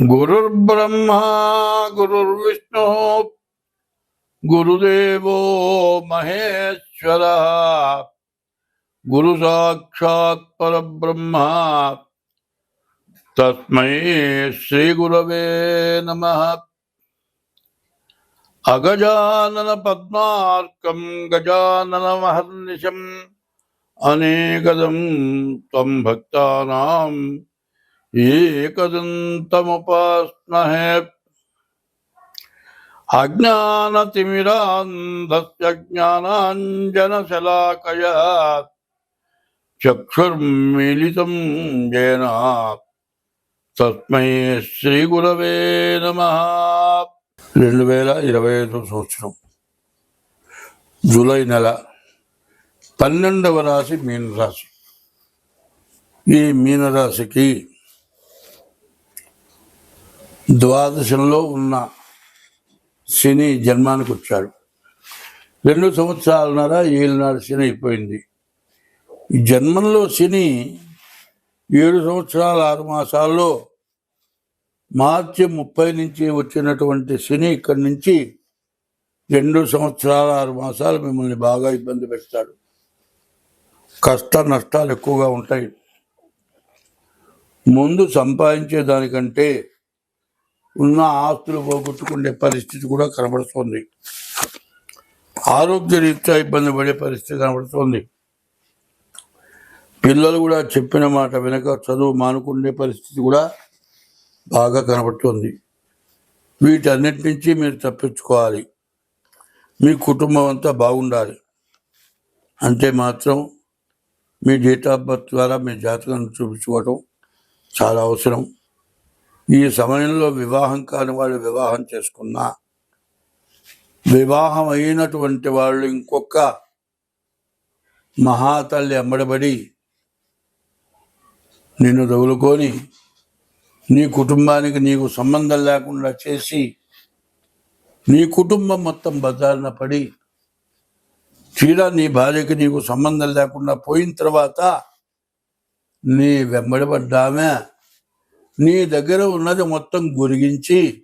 गुरुर्ब्रह्मा, गुरुर्विष्णु, गुरुदेवो महेश्वरः गुरु साक्षात् परब्रह्म। तस्मै श्रीगुरवे नमः। अगजानन पद्मार्कं गजाननमहर्निशम्, अनेकदं त्वं भक्तानाम् ఏకదంతముపాస్మహే అజ్ఞానతిమిరాంధస్య జ్ఞానాంజనశలాకయ చక్షుర్మిళితం జేన తస్మై శ్రీగురవే నమ. రెండు వేల ఇరవై ఐదో సంవత్సరం. జూలై నెల. పన్నెండవ రాశి మీనరాశి. ఈ మీనరాశికి ద్వాదశంలో ఉన్న శని జన్మానికి వచ్చాడు. రెండు సంవత్సరాలన్నర ఏళ్ళనాడు శని అయిపోయింది. ఈ జన్మంలో శని ఏడు సంవత్సరాల ఆరు మాసాల్లో మార్చి ముప్పై నుంచి వచ్చినటువంటి శని ఇక్కడి నుంచి రెండు సంవత్సరాల ఆరు మాసాలు మిమ్మల్ని బాగా ఇబ్బంది పెడతాడు. కష్ట నష్టాలు ఎక్కువగా ఉంటాయి. ముందు సంపాదించే దానికంటే ఉన్న ఆస్తులు పోగొట్టుకునే పరిస్థితి కూడా కనబడుతోంది. ఆరోగ్య రీత్యా ఇబ్బంది పడే పరిస్థితి కనబడుతోంది. పిల్లలు కూడా చెప్పిన మాట వెనక చదువు మానుకునే పరిస్థితి కూడా బాగా కనబడుతోంది. వీటన్నిటి నుంచి మీరు తప్పించుకోవాలి. మీ కుటుంబం అంతా బాగుండాలి. అంటే మాత్రం మీ డేట్ ఆఫ్ బర్త్ ద్వారా మీ జాతకాన్ని చూపించుకోవటం చాలా అవసరం. ఈ సమయంలో వివాహం కాని వాళ్ళు వివాహం చేసుకున్నా వివాహం అయినటువంటి వాళ్ళు ఇంకొక మహాతల్లి అమ్మడబడి నిన్ను తగులుకొని నీ కుటుంబానికి నీకు సంబంధం లేకుండా చేసి నీ కుటుంబం మొత్తం బజారున పడి తీరా నీ భార్యకి నీకు సంబంధం లేకుండా పోయిన తర్వాత నీ వెంబడబడ్డామే నీ దగ్గర ఉన్నది మొత్తం గురిగించి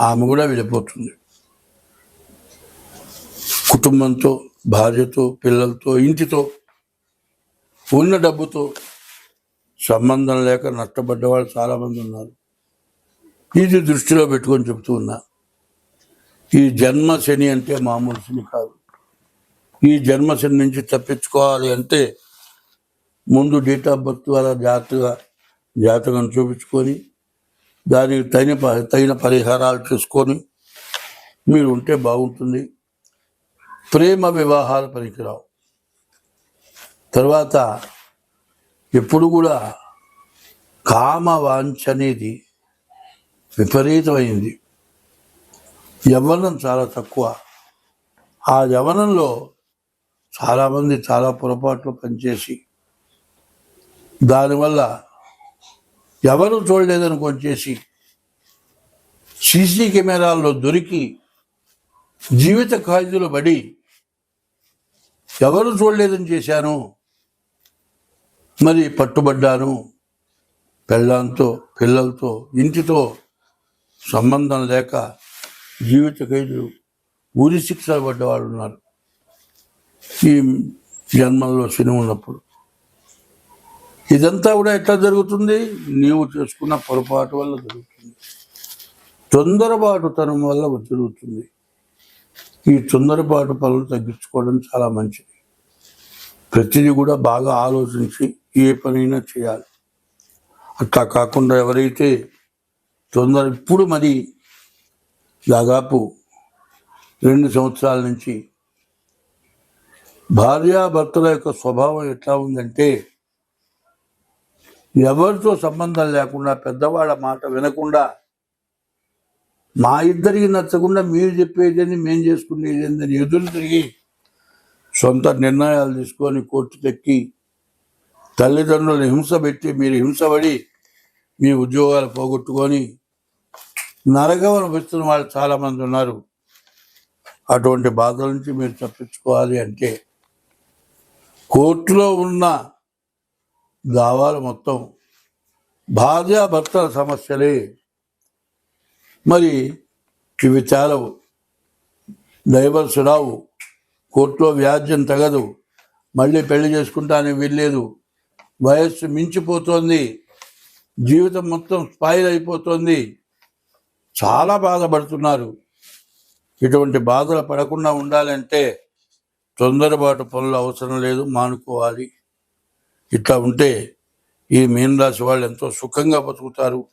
ఆమె కూడా వెళ్ళిపోతుంది. కుటుంబంతో భార్యతో పిల్లలతో ఇంటితో ఉన్న డబ్బుతో సంబంధం లేక నష్టపడ్డ వాళ్ళు చాలామంది ఉన్నారు. ఇది దృష్టిలో పెట్టుకొని చెప్తూ ఉన్నా ఈ జన్మ శని అంటే మామూలు శని కాదు. ఈ జన్మ శని నుంచి తప్పించుకోవాలి అంటే ముందు డేట్ ఆఫ్ బర్త్ ద్వారా జాగ్రత్తగా జాతకం చూపించుకొని దానికి తగిన ప- తగిన పరిహారాలు చేసుకొని మీరు ఉంటే బాగుంటుంది. ప్రేమ వివాహాలు పనికిరావు. తర్వాత ఎప్పుడు కూడా కామ వాంఛ అనేది విపరీతమైంది. యవ్వనం చాలా తక్కువ. ఆ యవ్వనంలో చాలామంది చాలా పొరపాట్లు పనిచేసి దానివల్ల ఎవరు చూడలేదని కొంచేసి సీసీ కెమెరాల్లో దొరికి జీవిత ఖైదులు పడి ఎవరు చూడలేదని చేశాను. మరి పట్టుబడ్డాను. పెళ్ళాంతో పిల్లలతో ఇంటితో సంబంధం లేక జీవిత ఖైదులు ఊరి శిక్ష పడ్డవాళ్ళు ఉన్నారు. ఈ జన్మల్లో శని ఉన్నప్పుడు. ఇదంతా కూడా ఎట్లా జరుగుతుంది? నీవు చేసుకున్న పొరపాటు వల్ల జరుగుతుంది. తొందరపాటుతనం వల్ల జరుగుతుంది. ఈ తొందరపాటు పనులు తగ్గించుకోవడం చాలా మంచిది. ప్రతిదీ కూడా బాగా ఆలోచించి ఏ పనైనా చేయాలి. అట్లా కాకుండా ఎవరైతే తొందర ఇప్పుడు మరి దాదాపు రెండు సంవత్సరాల నుంచి భార్యాభర్తల యొక్క స్వభావం ఎట్లా ఉందంటే ఎవరితో సంబంధం లేకుండా పెద్దవాళ్ళ మాట వినకుండా మా ఇద్దరికి నచ్చకుండా మీరు చెప్పేదని మేము చేసుకునేది ఏందని ఎదురు తిరిగి సొంత నిర్ణయాలు తీసుకొని కోర్టు తెక్కి తల్లిదండ్రులను హింస పెట్టి మీరు హింసపడి మీ ఉద్యోగాలు పోగొట్టుకొని నరకం అనిపిస్తున్న వాళ్ళు చాలామంది ఉన్నారు. అటువంటి బాధల నుంచి మీరు తప్పించుకోవాలి అంటే కోర్టులో ఉన్న దావాలు మొత్తం భార్యాభర్తల సమస్యలే. మరి ఇవి తేలవు డైవర్స్ రావు. కోర్టులో వ్యాజ్యం తగదు. మళ్ళీ పెళ్ళి చేసుకుంటానికి వెళ్ళలేదు వయస్సు మించిపోతోంది. జీవితం మొత్తం స్పాయిల్ అయిపోతుంది. చాలా బాధపడుతున్నారు. ఇటువంటి బాధలు పడకుండా ఉండాలంటే తొందరపాటు పనులు అవసరం లేదు. మానుకోవాలి. ఇట్లా ఉంటే ఈ మీనరాశి వాళ్ళు ఎంతో సుఖంగా బతుకుతారు.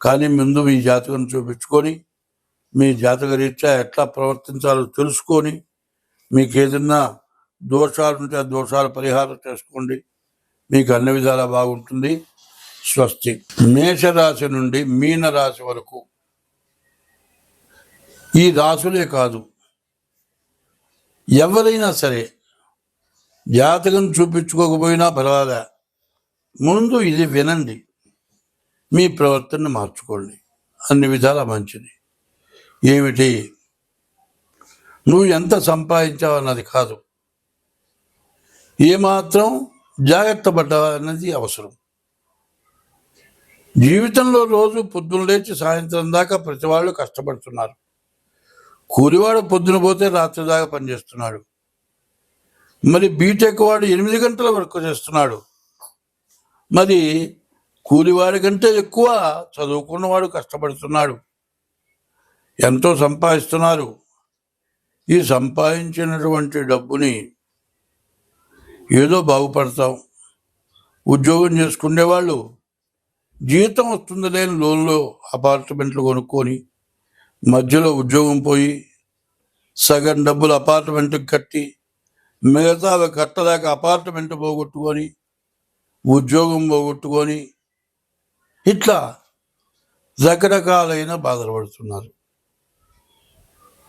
కానీ ముందు మీ జాతకం చూపించుకొని మీ జాతక రీత్యా ఎట్లా ప్రవర్తించాలో తెలుసుకొని మీకు ఏదన్నా దోషాలు ఉంటే ఆ దోషాలు పరిహారం చేసుకోండి. మీకు అన్ని విధాలా బాగుంటుంది. స్వస్తి. మేషరాశి నుండి మీన రాశి వరకు ఈ రాసులే కాదు. ఎవరైనా సరే జాతకం చూపించుకోకపోయినా పర్వాలే. ముందు ఇది వినండి. మీ ప్రవర్తనను మార్చుకోండి. అన్ని విధాల మంచిది. ఏమిటి? నువ్వు ఎంత సంపాదించావు అన్నది కాదు. ఏమాత్రం జాగ్రత్త పడ్డావా అన్నది అవసరం. జీవితంలో రోజు పొద్దున లేచి సాయంత్రం దాకా ప్రతి వాళ్ళు కష్టపడుతున్నారు. కూలివాడు పొద్దున పోతే రాత్రి దాకా పనిచేస్తున్నాడు. మరి బీటెక్ వాడు ఎనిమిది గంటల వరకు చేస్తున్నాడు. మరి కూలివాడి కంటే ఎక్కువ చదువుకున్నవాడు కష్టపడుతున్నాడు. ఎంతో సంపాదిస్తున్నారు. ఈ సంపాదించినటువంటి డబ్బుని ఏదో బాగుపడతాం. ఉద్యోగం చేసుకునే వాళ్ళు జీతం వస్తుంది లేని లోన్లో అపార్ట్మెంట్లు కొనుక్కొని మధ్యలో ఉద్యోగం పోయి సగం డబ్బులు అపార్ట్మెంట్కి కట్టి మిగతా అవి కట్టలేక అపార్ట్మెంట్ పోగొట్టుకొని ఉద్యోగం పోగొట్టుకొని ఇట్లా రకరకాలైన బాధలు పడుతున్నారు.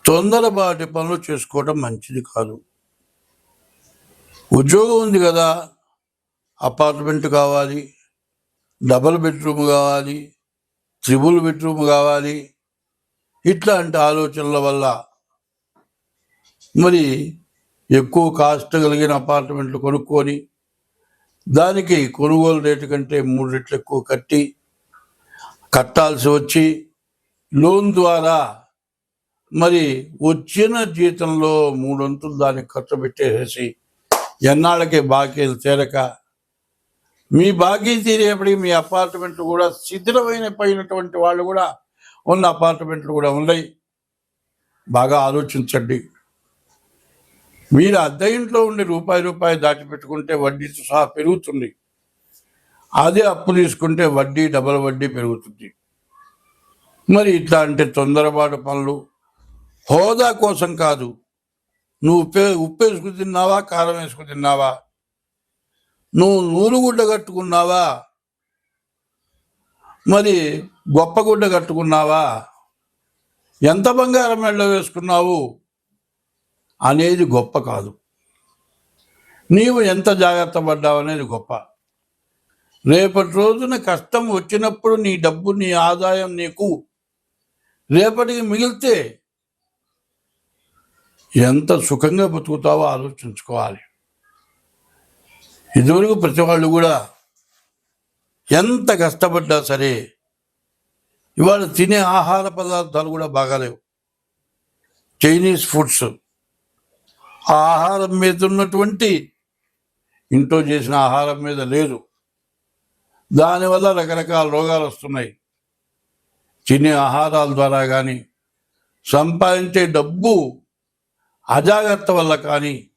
తొందరపాటి పనులు చేసుకోవడం మంచిది కాదు. ఉద్యోగం ఉంది కదా అపార్ట్మెంట్ కావాలి డబుల్ బెడ్రూమ్ కావాలి త్రిబుల్ బెడ్రూమ్ కావాలి ఇట్లాంటి ఆలోచనల వల్ల మరి ఎక్కువ కాస్ట్ కలిగిన అపార్ట్మెంట్లు కొనుక్కొని దానికి కొనుగోలు రేటు కంటే మూడు రెట్లు ఎక్కువ కట్టి కట్టాల్సి వచ్చి లోన్ ద్వారా మరి వచ్చిన జీతంలో మూడొంతులు దానికి ఖర్చు పెట్టేసేసి ఎన్నాళ్ళకి బాకీలు తీరక మీ బాకీ తీరేపటికి మీ అపార్ట్మెంట్ కూడా శిథిలమైన పోయినటువంటి వాళ్ళు కూడా ఉన్న అపార్ట్మెంట్లు కూడా ఉన్నాయి. బాగా ఆలోచించండి. మీరు అద్దె ఇంట్లో ఉండి రూపాయి రూపాయి దాచిపెట్టుకుంటే వడ్డీతో సహా పెరుగుతుంది. అదే అప్పు తీసుకుంటే వడ్డీ డబల్ వడ్డీ పెరుగుతుంది. మరి ఇట్లాంటి తొందరపాటు పనులు హోదా కోసం కాదు. నువ్వు ఉప్పే ఉప్పు వేసుకు తిన్నావా కారం వేసుకు తిన్నావా? నువ్వు నూలుగుడ్డ కట్టుకున్నావా? మరి గొప్ప గుడ్డ కట్టుకున్నావా? ఎంత బంగారం మెళ్ళ వేసుకున్నావు? అనేది గొప్ప కాదు. నీవు ఎంత జాగ్రత్త పడ్డావు అనేది గొప్ప. రేపటి రోజున కష్టం వచ్చినప్పుడు నీ డబ్బు నీ ఆదాయం నీకు రేపటికి మిగిలితే ఎంత సుఖంగా బతుకుతావో ఆలోచించుకోవాలి. ఇదివరకు ప్రతి వాళ్ళు కూడా ఎంత కష్టపడ్డా సరే ఇవాళ తినే ఆహార పదార్థాలు కూడా బాగాలేవు. చైనీస్ ఫుడ్స్ ఆ ఆహారం మీద ఉన్నటువంటి ఇంట్లో చేసిన ఆహారం మీద లేదు. దానివల్ల రకరకాల రోగాలు వస్తున్నాయి. తినే ఆహారాల ద్వారా కానీ సంపాదించే డబ్బు అజాగ్రత్త వల్ల కానీ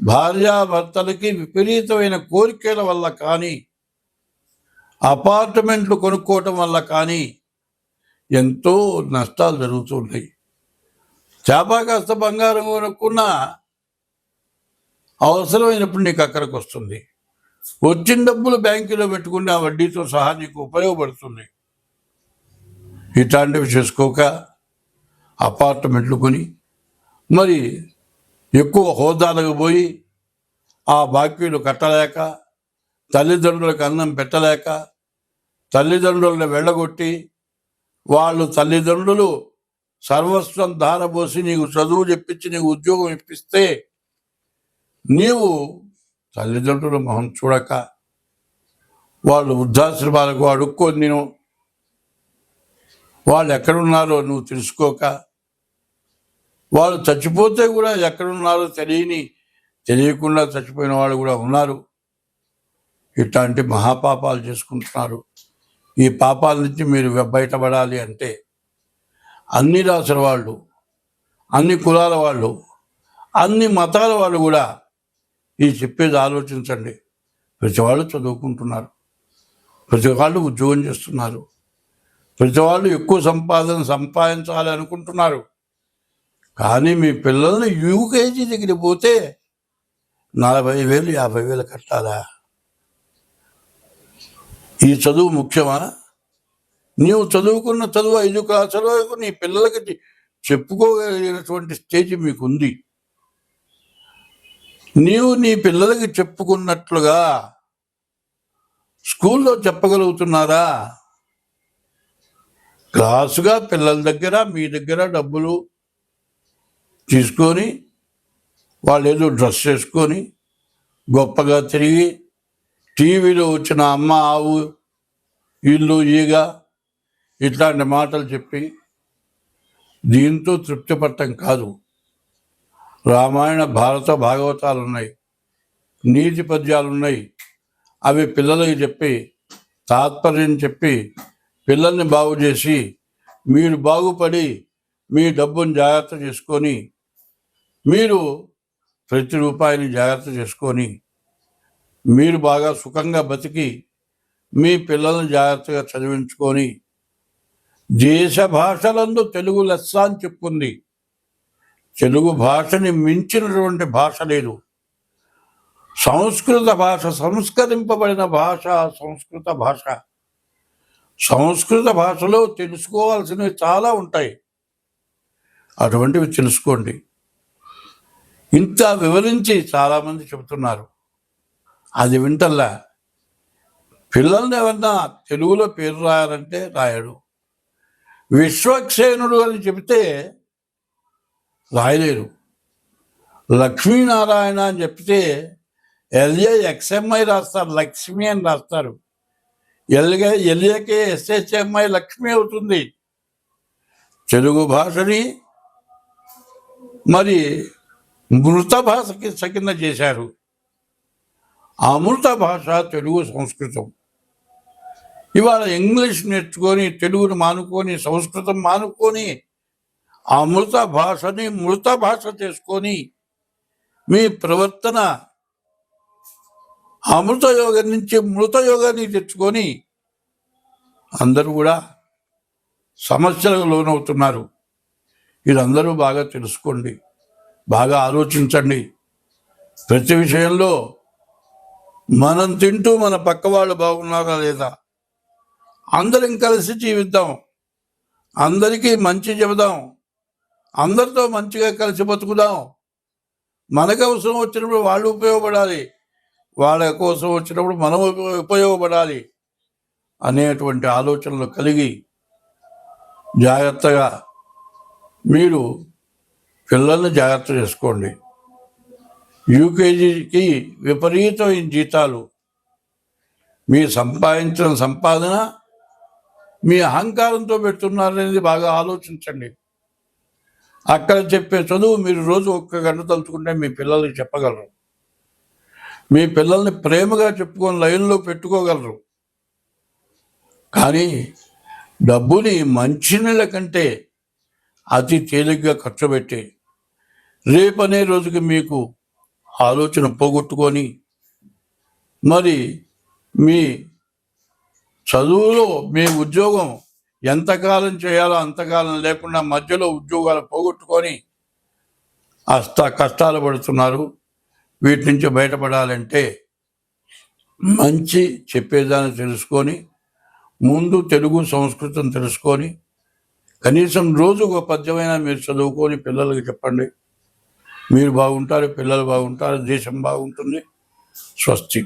భార్యాభర్తలకి విపరీతమైన కోరికల వల్ల కానీ అపార్ట్మెంట్లు కొనుక్కోవటం వల్ల కానీ ఎంతో నష్టాలు జరుగుతున్నాయి చేప కాస్త బంగారం కొనుక్కున్నా అవసరమైనప్పుడు నీకు అక్కడికి వస్తుంది. వచ్చిన డబ్బులు బ్యాంకులో పెట్టుకుని ఆ వడ్డీతో సహా నీకు ఉపయోగపడుతుంది. ఇట్లాంటివి చేసుకోక అపార్ట్మెంట్లు కొని మరి ఎక్కువ హోదాలకు పోయి ఆ బాకీలు కట్టలేక తల్లిదండ్రులకు అన్నం పెట్టలేక తల్లిదండ్రులను వెళ్ళగొట్టి వాళ్ళు తల్లిదండ్రులు సర్వస్వం ధారపోసి నీకు చదువు చెప్పించి నీకు ఉద్యోగం ఇప్పిస్తే నీవు తల్లిదండ్రుల మొహం చూడక వాళ్ళు వృద్ధాశ్రమాలకు అడుక్కొని నేను వాళ్ళు ఎక్కడున్నారో నువ్వు తెలుసుకోక వాళ్ళు చచ్చిపోతే కూడా ఎక్కడున్నారో తెలియని తెలియకుండా చచ్చిపోయిన వాళ్ళు కూడా ఉన్నారు. ఇట్లాంటి మహాపాపాలు చేసుకుంటున్నారు. ఈ పాపాల నుంచి మీరు బయటపడాలి అంటే అన్ని రాసుల వాళ్ళు అన్ని కులాల వాళ్ళు అన్ని మతాల వాళ్ళు కూడా ఈ చెప్పేది ఆలోచించండి. ప్రతి వాళ్ళు చదువుకుంటున్నారు. ప్రతి వాళ్ళు ఉద్యోగం చేస్తున్నారు. ప్రతి వాళ్ళు ఎక్కువ సంపాదన సంపాదించాలి అనుకుంటున్నారు. కానీ మీ పిల్లల్ని యూకేజీ దగ్గరికి పోతే నలభై వేలు యాభై వేలు కట్టాలా? ఈ చదువు ముఖ్యమా? నీవు చదువుకున్న చదువు ఐదు క్లాసుల వరకు నీ పిల్లలకి చెప్పుకోగలిగినటువంటి స్టేజ్ మీకు ఉంది నీవు నీ పిల్లలకి చెప్పుకున్నట్లుగా స్కూల్లో చెప్పగలుగుతున్నారా? క్లాసుగా పిల్లల దగ్గర మీ దగ్గర డబ్బులు తీసుకొని వాళ్ళు ఏదో డ్రెస్ వేసుకొని గొప్పగా తిరిగి టీవీలో వచ్చిన అమ్మ ఆవు ఇల్లు ఈగ ఇట్లాంటి మాటలు చెప్పి దీంతో తృప్తిపట్టం కాదు. రామాయణ భారత భాగవతాలు ఉన్నాయి నీతి పద్యాలు ఉన్నాయి అవి పిల్లలకి చెప్పి తాత్పర్యం చెప్పి పిల్లల్ని బాగు చేసి మీరు బాగుపడి మీ డబ్బును జాగ్రత్త చేసుకొని మీరు ప్రతి రూపాయిని జాగ్రత్త చేసుకొని మీరు బాగా సుఖంగా బతికి మీ పిల్లల్ని జాగ్రత్తగా చదివించుకొని దేశ భాషలందు తెలుగు లెస్స అని చెప్పుకుంది తెలుగు భాషని మించినటువంటి భాష లేదు. సంస్కృత భాష సంస్కరింపబడిన భాష సంస్కృత భాష. సంస్కృత భాషలో తెలుసుకోవాల్సినవి చాలా ఉంటాయి. అటువంటివి తెలుసుకోండి. ఇంత వివరించి చాలామంది చెబుతున్నారు. అది వింటల్లా. పిల్లల్ని ఏమన్నా తెలుగులో పేరు రాయాలంటే రాయడు. విశ్వక్సేనుడు అని చెబితే రాయలేరు. లక్ష్మీనారాయణ అని చెప్తే ఎల్ఏ ఎక్స్ఎంఐ రాస్తారు లక్ష్మి అని రాస్తారు. ఎల్ఏ ఎల్ఏకే ఎస్హెచ్ఎంఐ లక్ష్మి అవుతుంది. తెలుగు భాషని మరి మృత భాషకి సకింద చేశారు. అమృత భాష తెలుగు సంస్కృతం. ఇవాళ ఇంగ్లీష్ నేర్చుకొని తెలుగును మానుకొని సంస్కృతం మానుకొని అమృత భాషని మృత భాష చేసుకొని మీ ప్రవర్తన అమృత యోగం నుంచి మృత యోగాన్ని తెచ్చుకొని అందరూ కూడా సమస్యలకు లోనవుతున్నారు. ఇదందరూ బాగా తెలుసుకోండి. బాగా ఆలోచించండి. ప్రతి విషయంలో మనం తింటూ మన పక్క వాళ్ళు బాగున్నారా లేదా? అందరం కలిసి జీవిద్దాం. అందరికీ మంచి చెబుదాం. అందరితో మంచిగా కలిసి బతుకుదాం. మనకు అవసరం వచ్చినప్పుడు వాళ్ళు ఉపయోగపడాలి. వాళ్ళ కోసం వచ్చినప్పుడు మనం ఉపయోగపడాలి అనేటువంటి ఆలోచనలు కలిగి జాగ్రత్తగా మీరు పిల్లల్ని జాగ్రత్త చేసుకోండి. యూకేజీకి విపరీతమైన జీతాలు. మీ సంపాదించిన సంపాదన మీ అహంకారంతో పెడుతున్నారనేది బాగా ఆలోచించండి. అక్కడ చెప్పే చదువు మీరు రోజు ఒక్క గంట తలుచుకుంటే మీ పిల్లలకి చెప్పగలరు. మీ పిల్లల్ని ప్రేమగా చెప్పుకొని లైన్లో పెట్టుకోగలరు. కానీ డబ్బుని మంచినీళ్ళ కంటే అతి తేలిగ్గా ఖర్చు పెట్టి రేపనే రోజుకి మీకు ఆలోచన పోగొట్టుకొని మరి మీ చదువులో మీ ఉద్యోగం ఎంతకాలం చేయాలో అంతకాలం లేకుండా మధ్యలో ఉద్యోగాలు పోగొట్టుకొని అస్త కష్టాలు పడుతున్నారు. వీటి నుంచి బయటపడాలంటే మంచి చెప్పేదాన్ని తెలుసుకొని ముందు తెలుగు సంస్కృతం తెలుసుకొని కనీసం రోజు ఒక పద్యమైనా మీరు చదువుకొని పిల్లలకి చెప్పండి. మీరు బాగుంటారు పిల్లలు బాగుంటారు దేశం బాగుంటుంది. స్వస్తి.